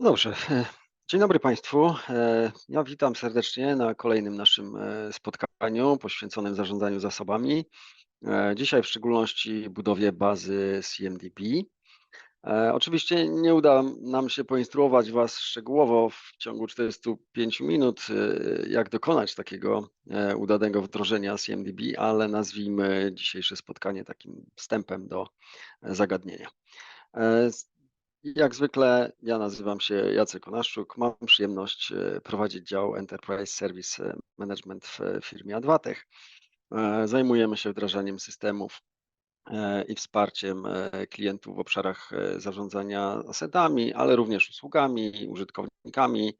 Dobrze. Dzień dobry Państwu. E, ja witam serdecznie na kolejnym naszym e, spotkaniu poświęconym zarządzaniu zasobami. E, dzisiaj w szczególności budowie bazy CMDB. Oczywiście nie uda nam się poinstruować Was szczegółowo w ciągu 45 minut, jak dokonać takiego udanego wdrożenia CMDB, ale nazwijmy dzisiejsze spotkanie takim wstępem do zagadnienia. Jak zwykle ja nazywam się Jacek Onaszczuk. Mam przyjemność e, prowadzić dział Enterprise Service Management w firmie Adwatech. E, zajmujemy się wdrażaniem systemów e, i wsparciem klientów w obszarach zarządzania asetami, ale również usługami, użytkownikami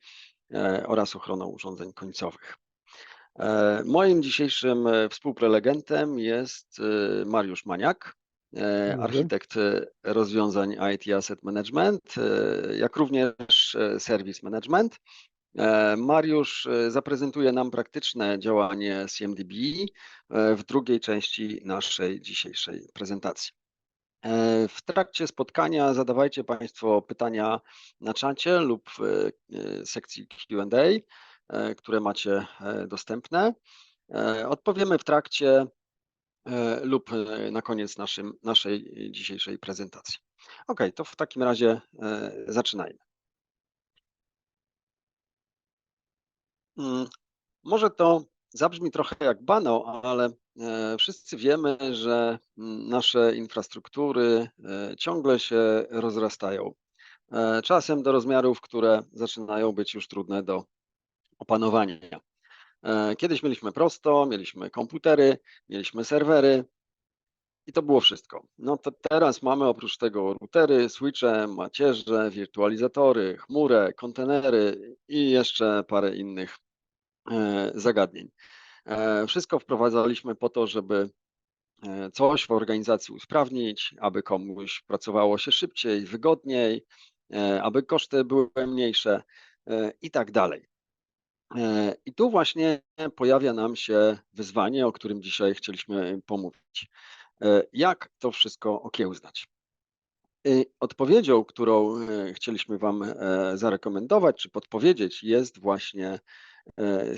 oraz ochroną urządzeń końcowych. Moim dzisiejszym współprelegentem jest Mariusz Maniak. E, architekt e, rozwiązań IT Asset Management, e, jak również Service Management. Mariusz zaprezentuje nam praktyczne działanie CMDB w drugiej części naszej dzisiejszej prezentacji. W trakcie spotkania zadawajcie Państwo pytania na czacie lub w sekcji QA, które macie dostępne. Odpowiemy w trakcie lub e, na koniec naszym, naszej dzisiejszej prezentacji. Ok, to w takim razie e, zaczynajmy. Mm, może to zabrzmi trochę jak banał, ale wszyscy wiemy, że mm, nasze infrastruktury ciągle się rozrastają. Czasem do rozmiarów, które zaczynają być już trudne do opanowania. E, kiedyś mieliśmy prosto, mieliśmy komputery, mieliśmy serwery i to było wszystko. No to teraz mamy oprócz tego routery, switche, macierze, wirtualizatory, chmurę, kontenery i jeszcze parę innych e, zagadnień. E, wszystko wprowadzaliśmy po to, żeby coś w organizacji usprawnić, aby komuś pracowało się szybciej, wygodniej, aby koszty były mniejsze i tak dalej. E, I tu właśnie pojawia nam się wyzwanie, o którym dzisiaj chcieliśmy pomówić. E, jak to wszystko okiełznać? Odpowiedzią, którą e, chcieliśmy Wam zarekomendować czy podpowiedzieć, jest właśnie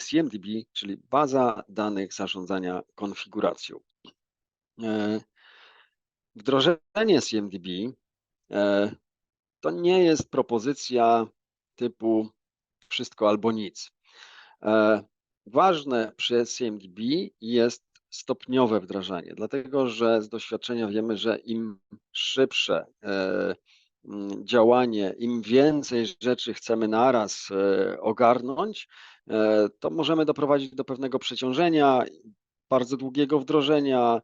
CMDB, czyli baza danych zarządzania konfiguracją. Wdrożenie CMDB to nie jest propozycja typu wszystko albo nic. E, ważne przy CMDB jest stopniowe wdrażanie, dlatego że z doświadczenia wiemy, że im szybsze e, działanie, im więcej rzeczy chcemy naraz e, ogarnąć, to możemy doprowadzić do pewnego przeciążenia, bardzo długiego wdrożenia,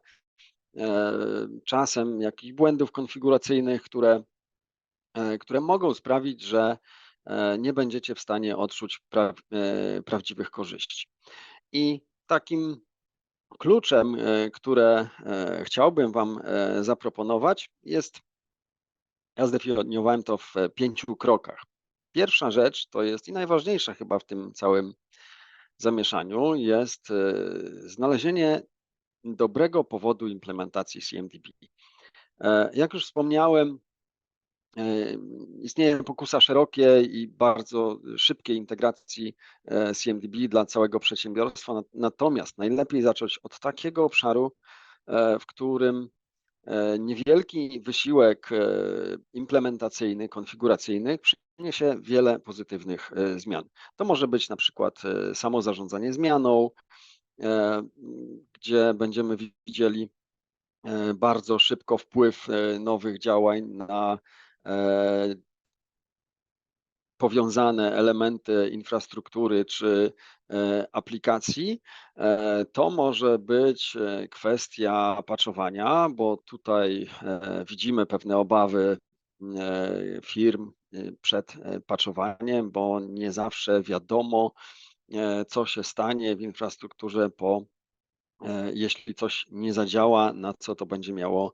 czasem jakichś błędów konfiguracyjnych, które, które mogą sprawić, że nie będziecie w stanie odczuć pra e, prawdziwych korzyści. I takim kluczem, e, które chciałbym Wam zaproponować jest, ja zdefiniowałem to w pięciu krokach. Pierwsza rzecz to jest i najważniejsza chyba w tym całym zamieszaniu jest znalezienie dobrego powodu implementacji CMDB. Jak już wspomniałem, Istnieje pokusa szerokiej i bardzo szybkiej integracji e, CMDB dla całego przedsiębiorstwa, natomiast najlepiej zacząć od takiego obszaru, e, w którym e, niewielki wysiłek implementacyjny, konfiguracyjny przyniesie wiele pozytywnych zmian. To może być na przykład samo zarządzanie zmianą, gdzie będziemy widzieli bardzo szybko wpływ nowych działań na E, powiązane elementy infrastruktury czy e, aplikacji, e, to może być kwestia patchowania, bo tutaj widzimy pewne obawy firm przed patchowaniem, bo nie zawsze wiadomo, co się stanie w infrastrukturze po, jeśli coś nie zadziała, na co to będzie miało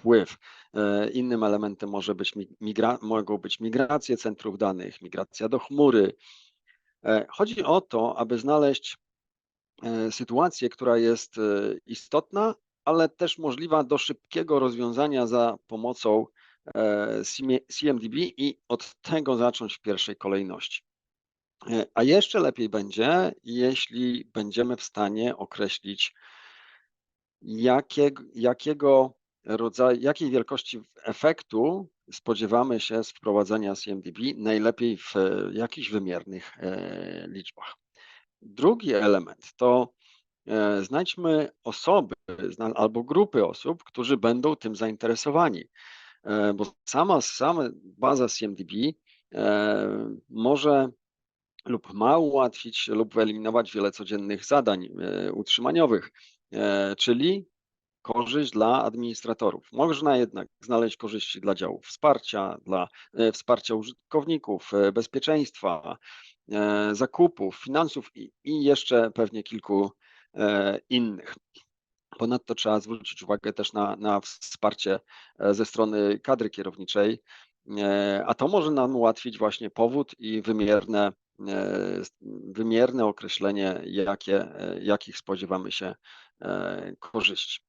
wpływ. E, innym elementem może być migra mogą być migracje centrów danych, migracja do chmury. E, chodzi o to, aby znaleźć e, sytuację, która jest istotna, ale też możliwa do szybkiego rozwiązania za pomocą CMDB i od tego zacząć w pierwszej kolejności. A jeszcze lepiej będzie, jeśli będziemy w stanie określić, jakiego, jakiego rodzaju, jakiej wielkości efektu spodziewamy się z wprowadzenia CMDB, najlepiej w e, jakichś wymiernych e, liczbach. Drugi element to e, znajdźmy osoby albo grupy osób, którzy będą tym zainteresowani, bo sama, sama baza CMDB może lub ma ułatwić lub wyeliminować wiele codziennych zadań utrzymaniowych, czyli korzyść dla administratorów. Można jednak znaleźć korzyści dla działów wsparcia, dla e, wsparcia użytkowników, e, bezpieczeństwa, e, zakupów, finansów i, i jeszcze pewnie kilku innych. Ponadto trzeba zwrócić uwagę też na, na wsparcie ze strony kadry kierowniczej, a to może nam ułatwić właśnie powód i wymierne, wymierne określenie, jakie, jakich spodziewamy się korzyści.